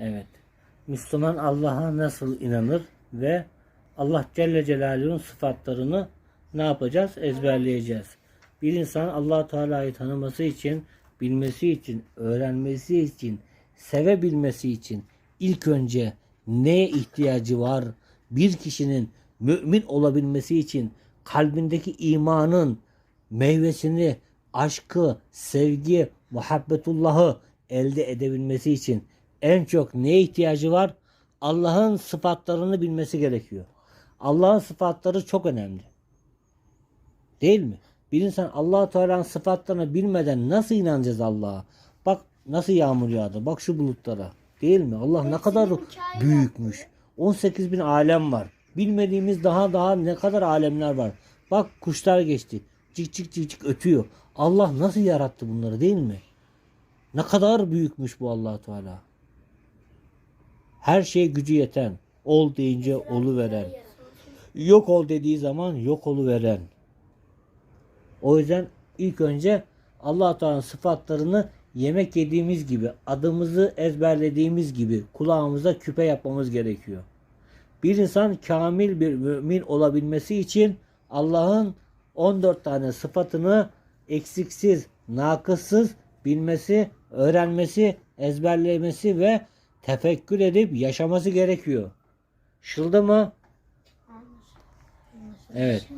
Evet. Müslüman Allah'a nasıl inanır ve Allah Celle Celaluhu'nun sıfatlarını ne yapacağız? Ezberleyeceğiz. Bir insan allah Teala'yı tanıması için, bilmesi için, öğrenmesi için, sevebilmesi için ilk önce neye ihtiyacı var? Bir kişinin mümin olabilmesi için kalbindeki imanın meyvesini, aşkı, sevgi, muhabbetullahı elde edebilmesi için en çok neye ihtiyacı var? Allah'ın sıfatlarını bilmesi gerekiyor. Allah'ın sıfatları çok önemli. Değil mi? Bir insan Allah Teala'nın sıfatlarını bilmeden nasıl inanacağız Allah'a? Bak nasıl yağmur yağdı. Bak şu bulutlara. Değil mi? Allah ne kadar büyükmüş. 18 bin alem var. Bilmediğimiz daha daha ne kadar alemler var. Bak kuşlar geçti. Cik cik cik cik ötüyor. Allah nasıl yarattı bunları değil mi? Ne kadar büyükmüş bu allah Teala. Her şeye gücü yeten. Ol deyince olu veren. Yok ol dediği zaman yok olu veren. O yüzden ilk önce allah Teala'nın sıfatlarını yemek yediğimiz gibi, adımızı ezberlediğimiz gibi kulağımıza küpe yapmamız gerekiyor. Bir insan kamil bir mümin olabilmesi için Allah'ın 14 tane sıfatını eksiksiz, nakıssız bilmesi, öğrenmesi, ezberlemesi ve tefekkür edip yaşaması gerekiyor. Şıldı mı? Evet.